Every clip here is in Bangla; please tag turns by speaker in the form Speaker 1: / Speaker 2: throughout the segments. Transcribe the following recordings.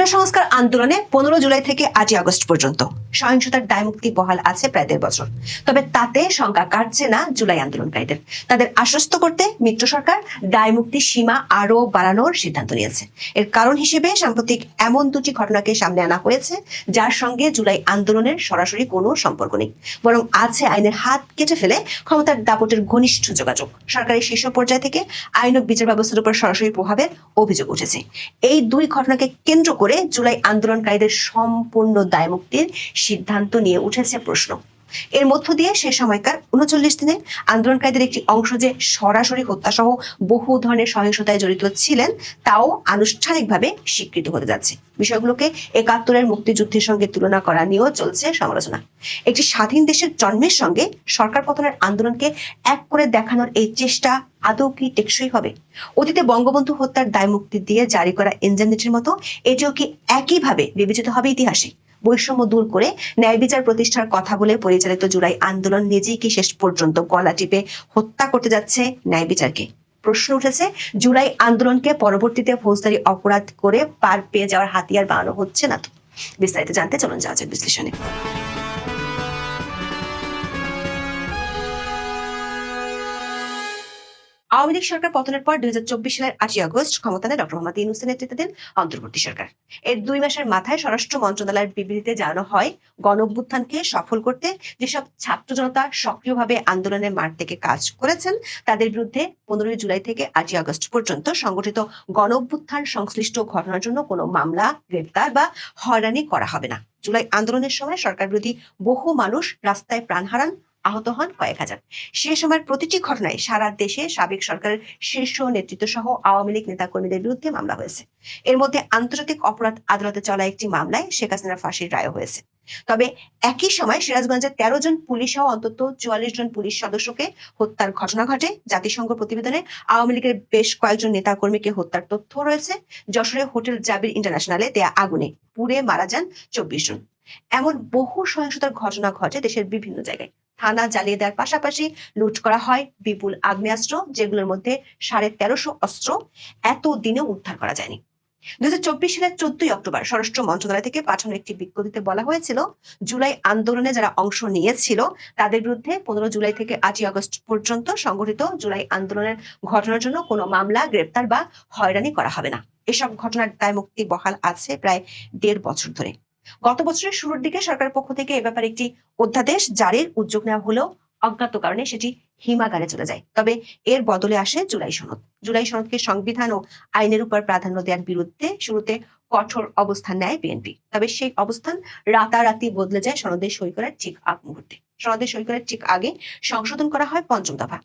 Speaker 1: কোটা সংস্কার আন্দোলনে পনেরো জুলাই থেকে আটই আগস্ট পর্যন্ত। সহিংসতার দায়মুক্তি বহাল আছে প্রায় দেড় বছর। তবে তাতে শঙ্কা কাটছে না জুলাই আন্দোলনকারীদের। তাদের আশ্বস্ত করতে মিত্র সরকার দায়মুক্তির সীমা আরও বাড়ানোর সিদ্ধান্ত নিয়েছে। এর কারণ হিসেবে সাম্প্রতিক এমন দুটি ঘটনাকে সামনে আনা হয়েছে, যার সঙ্গে জুলাই আন্দোলনের সরাসরি কোনো সম্পর্ক নেই। বরং আছে আইনের হাত কেটে ফেলে ক্ষমতার দাপটের ঘনিষ্ঠ যোগাযোগ। সরকারের শীর্ষ পর্যায় থেকে আইন ও বিচার ব্যবস্থার উপর সরাসরি প্রভাবের অভিযোগ উঠেছে। এই দুই ঘটনাকে কেন্দ্র করে জুলাই আন্দোলনকারীদের সম্পূর্ণ দায়মুক্তির সিদ্ধান্ত নিয়ে উঠেছে প্রশ্ন। এর মধ্য দিয়ে সে সময়কার উনচল্লিশ দিনে আন্দোলনকারীদের একটি অংশ যে সরাসরি হত্যা সহ বহু ধরনের সহিংসতায় জড়িত ছিলেন, তাও আনুষ্ঠানিকভাবে স্বীকৃত হতে যাচ্ছে। বিষয়গুলোকে একাত্তরের মুক্তিযুদ্ধের সঙ্গে তুলনা করা নিয়েও চলছে সমালোচনা। একটি স্বাধীন দেশের জন্মের সঙ্গে সরকার পতনের আন্দোলনকে এক করে দেখানোর এই চেষ্টা আদৌ কি টেকসই হবে? অতীতে বঙ্গবন্ধু হত্যার দায় মুক্তি দিয়ে জারি করা ইনজানিটির মতো এটিও কি একইভাবে বিবেচিত হবে ইতিহাসে? বৈষম্য দূর করে ন্যায় বিচার প্রতিষ্ঠার কথা বলে পরিচালিত জুলাই আন্দোলন নিজেই কি শেষ পর্যন্ত গলা টিপে হত্যা করতে যাচ্ছে ন্যায় বিচারকে? প্রশ্ন উঠেছে, জুলাই আন্দোলনকে পরবর্তীতে ফৌজদারি অপরাধ করে পার পেয়ে যাওয়ার হাতিয়ার বানানো হচ্ছে না তো? বিস্তারিত জানতে চলুন যাওয়া যাক বিশ্লেষণে। আওয়ামী লীগ সরকার পতনের পর দুই সালের আটই আগস্ট ক্ষমতা নেয় ডক্টর মোহাম্মদ ইউনুসের নেতৃত্বাধীন অন্তর্বর্তী সরকার। এর দুই মাসের মাথায় স্বরাষ্ট্র মন্ত্রণালয়ের বিবৃতিতে জানানো হয় গণ অভ্যুত্থানকে সফল করতে যেসব ছাত্র জনতা সক্রিয়ভাবে আন্দোলনের মাঠ থেকে কাজ করেছেন, তাদের বিরুদ্ধে পনেরোই জুলাই থেকে আটই আগস্ট পর্যন্ত সংগঠিত গণ অভ্যুত্থান সংশ্লিষ্ট ঘটনার জন্য কোনো মামলা, গ্রেপ্তার বা হয়রানি করা হবে না। জুলাই আন্দোলনের সময় সরকার বিরোধী বহু মানুষ রাস্তায় প্রাণ হারান আহত হন কয়েক হাজার। সে সময়ের প্রতিটি ঘটনায় সারা দেশে সাবেক সরকারের শীর্ষ নেতৃত্ব সহ আওয়ামী লীগ নেতাকর্মীদের বিরুদ্ধে মামলা হয়েছে। এর মধ্যে আন্তর্জাতিক অপরাধ আদালতে চলা একটি মামলায় শেখ হাসিনার ফাঁসির রায় হয়েছে। তবে একই সময় সিরাজগঞ্জের তেরো জন পুলিশ সহ অন্তত চুয়াল্লিশ জন পুলিশ সদস্যকে হত্যার ঘটনা ঘটে। জাতিসংঘ প্রতিবেদনে আওয়ামী লীগের বেশ কয়েকজন নেতাকর্মীকে হত্যার তথ্য রয়েছে। যশোরে হোটেল জাবির ইন্টারন্যাশনালে দেয়া আগুনে পুড়ে মারা যান চব্বিশ জন। এমন বহু সহিংসতার ঘটনা ঘটে দেশের বিভিন্ন জায়গায়। থানা জ্বালিয়ে দেওয়ার পাশাপাশি লুট করা হয় বিপুল আগ্নেয়াস্ত্র, যেগুলোর মধ্যে সাড়ে তেরোশো অস্ত্র এত দিনেও উদ্ধার করা যায়নি। দু হাজার চব্বিশ সালের চোদ্দই অক্টোবর স্বরাষ্ট্র মন্ত্রণালয় থেকে পাঠানো একটি বিজ্ঞপ্তিতে বলা হয়েছিল, জুলাই আন্দোলনে যারা অংশ নিয়েছিল, তাদের বিরুদ্ধে পনেরো জুলাই থেকে আটই আগস্ট পর্যন্ত সংগঠিত জুলাই আন্দোলনের ঘটনার জন্য কোনো মামলা, গ্রেপ্তার বা হয়রানি করা হবে না। এসব ঘটনার দায় মুক্তি বহাল আছে প্রায় দেড় বছর ধরে। গত বছরের শুরুর দিকে সরকারের পক্ষ থেকে এ ব্যাপারে একটি অধ্যাদেশ জারির উদ্যোগ নেওয়া হলেও অজ্ঞাত কারণে সেটি হিমাগারে চলে যায়। তবে এর বদলে আসে জুলাই সনদ। জুলাই সনদকে সংবিধান ও আইনের উপর প্রাধান্য দেওয়ার বিরুদ্ধে শুরুতে কঠোর অবস্থান নেয় বিএনপি। তবে সেই অবস্থান রাতারাতি বদলে যায় সনদে সই করার ঠিক আগ মুহূর্তে। সনদে সই করার ঠিক আগে সংশোধন করা হয় পঞ্চম দফা।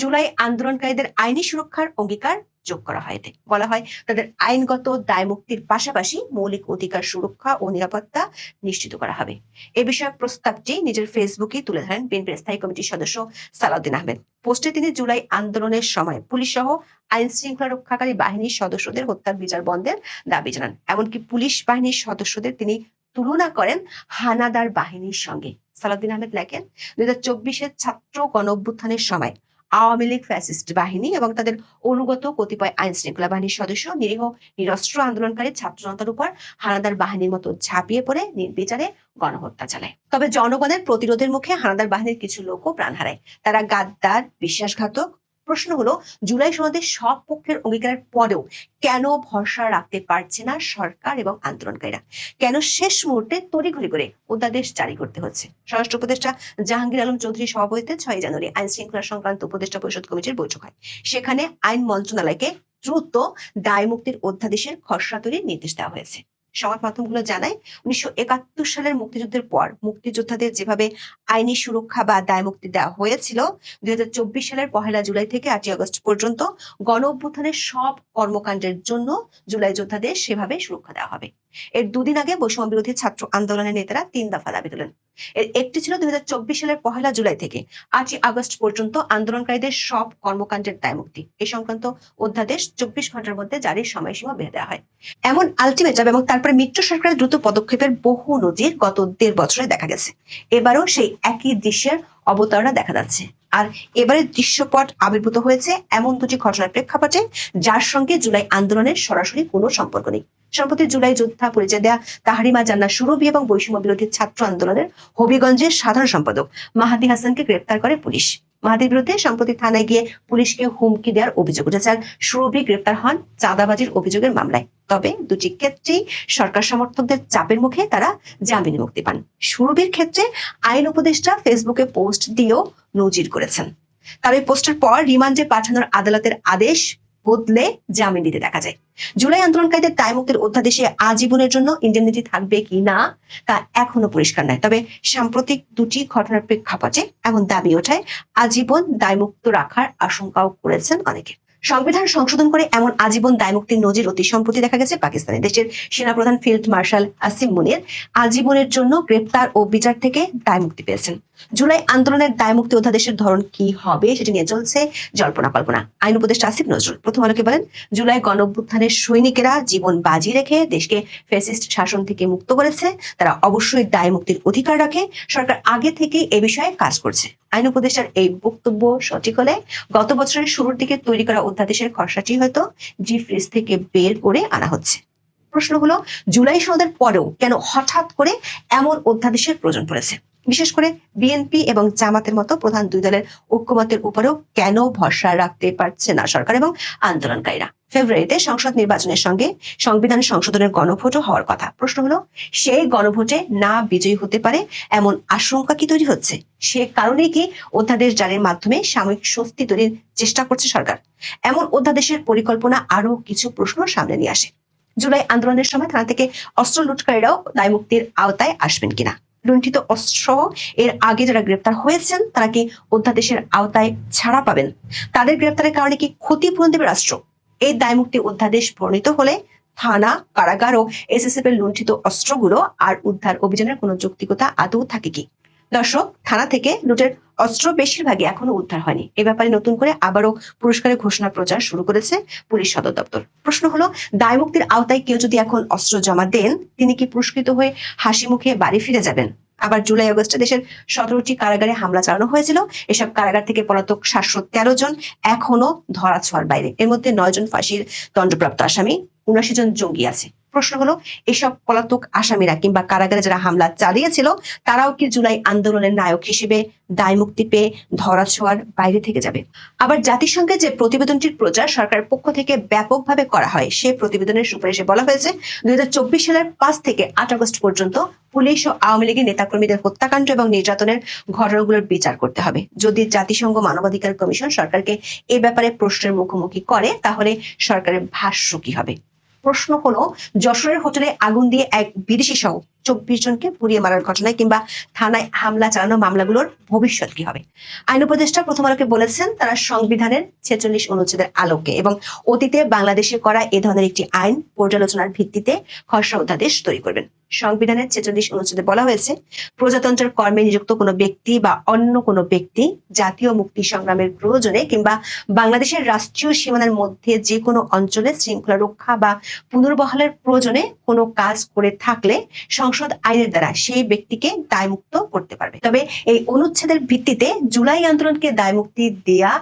Speaker 1: জুলাই আন্দোলনকারীদের আইনি সুরক্ষার অঙ্গীকার যোগ করা হয় এতে। বলা হয়, তাদের আইনগত দায় মুক্তির পাশাপাশি মৌলিক অধিকার সুরক্ষা ও নিরাপত্তা নিশ্চিত করা হবে। এ বিষয়ে প্রস্তাবটি নিজের ফেসবুকে তুলে ধরেন বিএনপির স্থায়ী কমিটির সদস্য সালাউদ্দিন আহমেদ। পোস্টে তিনি জুলাই আন্দোলনের সময় পুলিশ সহ আইন শৃঙ্খলা রক্ষাকারী বাহিনীর সদস্যদের হত্যার বিচার বন্ধের দাবি জানান। এমনকি পুলিশ বাহিনীর সদস্যদের তিনি তুলনা করেন হানাদার বাহিনীর সঙ্গে। সালাউদ্দিন আহমেদ লেখেন, দুই হাজার চব্বিশের ছাত্র গণ অভ্যুত্থানের সময় আওয়ামী লীগ ফ্যাসিস্ট বাহিনী এবং তাদের অনুগত কতিপয় আইন শৃঙ্খলা বাহিনীর সদস্য নিরীহ নিরস্ত্র আন্দোলনকারী ছাত্র জনতার উপর হানাদার বাহিনীর মতো ঝাঁপিয়ে পড়ে নির্বিচারে গণহত্যা চালায়। তবে জনগণের প্রতিরোধের মুখে হানাদার বাহিনীর কিছু লোকও প্রাণ হারায়। তারা গাদ্দার, বিশ্বাসঘাতক প্রশ্ন হলো, জুলাই সনদের সব পক্ষের অঙ্গীকারের পরেও কেন ভরসা রাখতে পারছে না সরকার এবং আন্দোলনকারীরা? কেন শেষ মুহূর্তে তড়িঘড়ি করে অধ্যাদেশ জারি করতে হচ্ছে? স্বরাষ্ট্র উপদেষ্টা জাহাঙ্গীর আলম চৌধুরী সভাপতিতে ছয় জানুয়ারি আইন শৃঙ্খলা সংক্রান্ত উপদেষ্টা পরিষদ কমিটির বৈঠক হয়। সেখানে আইন মন্ত্রণালয়কে দ্রুত দায় মুক্তির অধ্যাদেশের খসড়া তৈরির নির্দেশ দেওয়া হয়েছে। সংবাদ মাধ্যমগুলো জানায়। উনিশশো একাত্তর সালের মুক্তিযুদ্ধের পর মুক্তিযোদ্ধাদের যেভাবে আইনি সুরক্ষা বা দায় মুক্তি দেওয়া হয়েছিল, দুই হাজার চব্বিশ সালের পহেলা জুলাই থেকে আটই আগস্ট পর্যন্ত গণ অভ্যুত্থানের সব কর্মকাণ্ডের জন্য জুলাই যোদ্ধাদের সেভাবে সুরক্ষা দেওয়া হবে। এর দুদিন আগে বৈষম্য বিরোধী ছাত্র আন্দোলনের নেতারা তিন দফা দাবি তোলেন। এর একটি ছিল দুই হাজার চব্বিশ সালের পহেলা জুলাই থেকে, আটই আগস্ট পর্যন্ত আন্দোলনকারীদের সব কর্মকাণ্ডের দায় মুক্তি এ সংক্রান্ত অধ্যাদেশ চব্বিশ ঘণ্টার মধ্যে জারির সময়সীমা বেঁধে দেওয়া হয়। এমন আলটিমেটাম এবং তারপরে মিত্র সরকারের দ্রুত পদক্ষেপের বহু নজির গত দেড় বছরে দেখা গেছে। এবারও সেই একই দৃশ্যের অবতারণা দেখা যাচ্ছে। আর এবারের দৃশ্যপট আবির্ভূত হয়েছে এমন দুটি ঘটনার প্রেক্ষাপটে, যার সঙ্গে জুলাই আন্দোলনের সরাসরি কোনো সম্পর্ক নেই। সম্প্রতি জুলাই যোদ্ধা পরিচয় দেয়া তাহারিমা জান্না সুরভি এবং বৈষম্য বিরোধী ছাত্র আন্দোলনের হবিগঞ্জের সাধারণ সম্পাদক মাহাদি হাসানকে গ্রেপ্তার করে পুলিশ। মাহাদির বিরুদ্ধে সম্প্রতি থানায় গিয়ে পুলিশকে হুমকি দেওয়ার অভিযোগ উঠেছে আর সুরভি গ্রেপ্তার হন চাঁদাবাজির অভিযোগের মামলায়। তবে দুটি ক্ষেত্রেই সরকার সমর্থকদের চাপের মুখে তারা জামিনে মুক্তি পান। সুরভির ক্ষেত্রে আইন উপদেষ্টা ফেসবুকে পোস্ট দিয়েও নজির করেছেন। তার ওই পোস্টের পর রিমান্ডে পাঠানোর আদালতের আদেশ বদলে জামিন দিতে দেখা যায়। জুলাই আন্দোলনকারীদের দায় মুক্তির অধ্যাদেশে আজীবনের জন্য ইন্ডেমনিটি থাকবে কি না, তা এখনও পরিষ্কার নয়। তবে সাম্প্রতিক দুটি ঘটনার প্রেক্ষাপটে এমন দাবি ওঠায় আজীবন দায়মুক্ত রাখার আশঙ্কাও করেছেন অনেকে। সংবিধান সংশোধন করে এমন আজীবন দায়মুক্তির নজির অতি সম্প্রতি দেখা গেছে পাকিস্তানে। দেশের সেনাপ্রধান ফিল্ড মার্শাল আসিম মুনির আজীবনের জন্য গ্রেপ্তার ও বিচার থেকে দায়মুক্তি পেয়েছেন। জুলাই আন্দোলনের দায়মুক্তি অধ্যাদেশের ধরন কি হবে সেটি নিয়ে চলছে জল্পনা কল্পনা। আইন উপদেষ্টা আসিফ নজরুল প্রথম আলোকে বলেন, জুলাই গণঅভ্যুত্থানের সৈনিকেরা জীবন বাজি রেখে দেশকে ফ্যাসিস্ট শাসন থেকে মুক্ত করেছে। তারা অবশ্যই দায় মুক্তির অধিকার রাখে। সরকার আগে থেকেই এ বিষয়ে কাজ করছে। আইন উপদেষ্টার এই বক্তব্য সঠিক হলে গত বছরের শুরুর দিকে তৈরি করা অধ্যাদেশের খসড়াটি হয়তো জি ফ্রিজ থেকে বের করে আনা হচ্ছে। প্রশ্ন হলো, জুলাই সনদের পরেও কেন হঠাৎ করে এমন অধ্যাদেশের প্রয়োজন পড়েছে? বিশেষ করে বিএনপি এবং জামাতের মতো প্রধান দুই দলের ঐক্যমতের উপরেও কেন ভরসা রাখতে পারছে না সরকার এবং আন্দোলনকারীরা? ফেব্রুয়ারিতে সংসদ নির্বাচনের সঙ্গে সংবিধান সংশোধনের গণভোটও হওয়ার কথা। প্রশ্ন হলো, সেই গণভোটে না বিজয়ী হতে পারে এমন আশঙ্কা কি তৈরি হচ্ছে? সে কারণে কি অধ্যাদেশ জারির মাধ্যমে সাময়িক স্বস্তি তৈরির চেষ্টা করছে সরকার? এমন অধ্যাদেশের পরিকল্পনা আরও কিছু প্রশ্ন সামনে নিয়ে আসে। জুলাই আন্দোলনের সময় থানা থেকে অস্ত্র লুটকারীরাও দায়মুক্তির আওতায় আসবেন কিনা? লুণ্ঠিত অস্ত্র এর আগে যারা গ্রেপ্তার হয়েছেন, তারা কি অধ্যাদেশের আওতায় ছাড়া পাবেন? তাদের গ্রেপ্তারের কারণে কি ক্ষতিপূরণ দেবে রাষ্ট্র? এই দায়মুক্তি অধ্যাদেশ প্রণীত হলে থানা, কারাগার ও এসএসএফ এর লুণ্ঠিত অস্ত্রগুলো আর উদ্ধার অভিযানের কোনো যৌক্তিকতা আদৌ থাকে কি? দর্শক, থানা থেকে লুটের অস্ত্র বেশিরভাগই এখনও উদ্ধার হয়নি। এ ব্যাপারে নতুন করে আবারও পুরস্কারের ঘোষণা প্রচার শুরু করেছে পুলিশ সদর দপ্তর। প্রশ্ন হলো, দায়মুক্তির আওতায় কেউ যদি এখন অস্ত্র জমা দেন, তিনি কি পুরস্কৃত হয়ে হাসি মুখে বাড়ি ফিরে যাবেন? আবার জুলাই আগস্টে দেশের সতেরোটি কারাগারে হামলা চালানো হয়েছিল। এসব কারাগার থেকে পলাতক সাতশো তেরো জন এখনও ধরা ছোঁয়ার বাইরে। এর মধ্যে নয় জন ফাঁসির দণ্ডপ্রাপ্ত আসামি উনাশি জন জঙ্গি আছে। প্রশ্ন হলো, এসব পলাতক আসামিরা কিংবা কারাগারে যারা হামলা চালিয়েছিল, তারাও কি জুলাই আন্দোলনের নায়ক হিসেবে দায় মুক্তি পেয়ে ধরা ছোঁয়ার বাইরে থেকে যাবে? আবার জাতিসংঘে যে প্রতিবেদনটির প্রচার সরকারের পক্ষ থেকে ব্যাপকভাবে করা হয় সে প্রতিবেদনের সুপারিশে বলা হয়েছে, দুই হাজার চব্বিশ সালের পাঁচ থেকে আট আগস্ট পর্যন্ত পুলিশ ও আওয়ামী লীগের নেতাকর্মীদের হত্যাকাণ্ড এবং নির্যাতনের ঘটনাগুলোর বিচার করতে হবে। যদি জাতিসংঘ মানবাধিকার কমিশন সরকারকে এ ব্যাপারে প্রশ্নের মুখোমুখি করে, তাহলে সরকারের ভাষ্য কি হবে? প্রশ্ন হলো যশোরের হোটেলে আগুন দিয়ে এক বিদেশি সহ। চব্বিশ জনকে পুড়িয়ে মারার ঘটনায় কিংবা থানায় হামলা চালানো মামলাগুলোর ভবিষ্যৎ কি হবে? আইন উপদেষ্টা প্রথম আলোকে বলেছেন, তারা সংবিধানের ছেচল্লিশ অনুচ্ছেদের আলোকে এবং অতীতে বাংলাদেশে করা এ ধরনের একটি আইন পর্যালোচনার ভিত্তিতে খসড়া অধ্যাদেশ তৈরি করবেন। সংবিধানের ছেচল্লিশ অনুচ্ছেদে বলা হয়েছে, প্রজাতন্ত্রের কর্মে নিযুক্ত কোনো ব্যক্তি বা অন্য কোনো ব্যক্তি জাতীয় মুক্তি সংগ্রামের প্রয়োজনে কিংবা বাংলাদেশের রাষ্ট্রীয় সীমানার মধ্যে যে কোনো অঞ্চলে শৃঙ্খলা রক্ষা বা পুনর্বহালের প্রয়োজনে কোনো কাজ করে থাকলে সংসদ আইনের দ্বারা সেই ব্যক্তিকে দায়মুক্ত করতে পারবে। তবে এই অনুচ্ছেদের ভিত্তিতে জুলাই আন্দোলনকে দায়মুক্তি দেয়া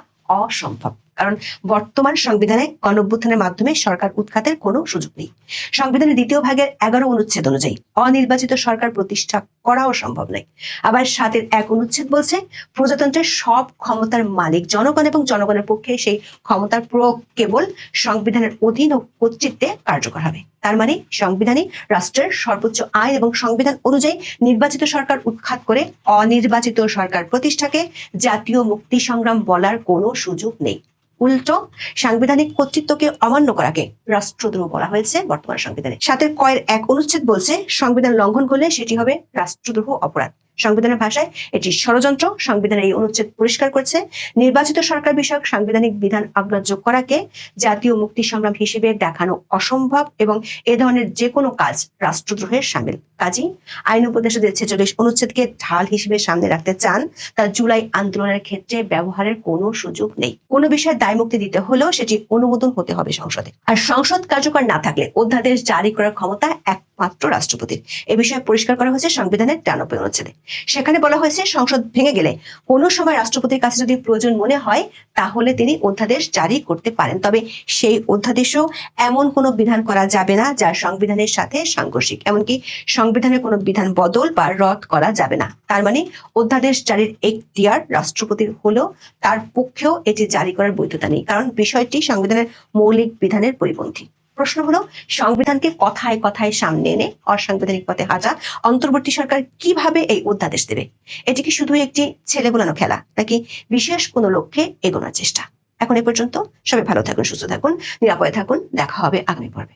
Speaker 1: অসম্ভব, কারণ বর্তমান সংবিধানে গণঅভ্যুত্থানের মাধ্যমে সরকার উৎখাতের কোনো সুযোগ নেই। সংবিধানের দ্বিতীয় ভাগের এগারো অনুচ্ছেদ অনুযায়ী অনির্বাচিত সরকার প্রতিষ্ঠা করাও সম্ভব নয়। আবার সাতের এক অনুচ্ছেদ বলছে, প্রজাতন্ত্রের সব ক্ষমতার মালিক জনগণ এবং জনগণের পক্ষে সেই ক্ষমতার প্রয়োগ কেবল সংবিধানের অধীন ও কর্তৃত্বে কার্যকর হবে। তার মানে সংবিধানে রাষ্ট্রের সর্বোচ্চ আইন এবং সংবিধান অনুযায়ী নির্বাচিত সরকার উৎখাত করে অনির্বাচিত সরকার প্রতিষ্ঠাকে জাতীয় মুক্তি সংগ্রাম বলার কোনো সুযোগ নেই। উল্টো সাংবিধানিক কর্তৃত্বকে অমান্য করাকে রাষ্ট্রদ্রোহ বলা হয়েছে বর্তমান সংবিধানে। সাথে কয়ের এক অনুচ্ছেদ বলছে, সংবিধান লঙ্ঘন করলে সেটি হবে রাষ্ট্রদ্রোহ অপরাধ। সংবিধানের ভাষায় এটি ষড়যন্ত্র সংবিধানের এই অনুচ্ছেদ পরিষ্কার করছে। নির্বাচিত সরকার বিষয়ক সাংবিধানিক বিধান অগ্রাহ্য করাকে জাতীয় মুক্তি সংগ্রাম হিসেবে দেখানো অসম্ভব এবং এ ধরনের যে কোনো কাজ রাষ্ট্রদ্রোহের সামিল। কাজী আইন উপদেষ্টাদের ছেচল্লিশ অনুচ্ছেদকে ঢাল হিসেবে সামনে রাখতে চান তা জুলাই আন্দোলনের ক্ষেত্রে ব্যবহারের কোনো সুযোগ নেই। কোনো বিষয়ে দায় মুক্তি দিতে হলেও সেটি অনুমোদন হতে হবে সংসদে। আর সংসদ কার্যকর না থাকলে অধ্যাদেশ জারি করার ক্ষমতা একমাত্র রাষ্ট্রপতির। এ বিষয়ে পরিষ্কার করা হয়েছে সংবিধানের তিরানব্বই অনুচ্ছেদে। সেখানে বলা হয়েছে, সংসদ ভেঙে গেলে কোনো সময় রাষ্ট্রপতির কাছে যদি প্রয়োজন মনে হয়, তাহলে তিনি অধ্যাদেশ জারি করতে পারেন। তবে সেই অধ্যাদেশও এমন কোনো বিধান করা যাবে না যা সংবিধানের সাথে সাংঘর্ষিক। এমনকি সংবিধানের কোনো বিধান বদল বা রদ করা যাবে না। তার মানে অধ্যাদেশ জারির এখতিয়ার রাষ্ট্রপতির হলেও তার পক্ষেও এটি জারি করার বৈধতা নেই। কারণ বিষয়টি সংবিধানের মৌলিক বিধানের পরিপন্থী। প্রশ্ন হলো, সংবিধানকে কথায় কথায় সামনে এনে অসাংবিধানিক পথে হাজার অন্তর্বর্তী সরকার কীভাবে এই অধ্যাদেশ দেবে? এটি কি শুধু একটি ছেলে গোলানো খেলা, নাকি বিশেষ কোনো লক্ষ্যে এগোনোর চেষ্টা? এখন এ পর্যন্ত সবাই ভালো থাকুন, সুস্থ থাকুন, নিরাপদে থাকুন, দেখা হবে আগামী পর্বে।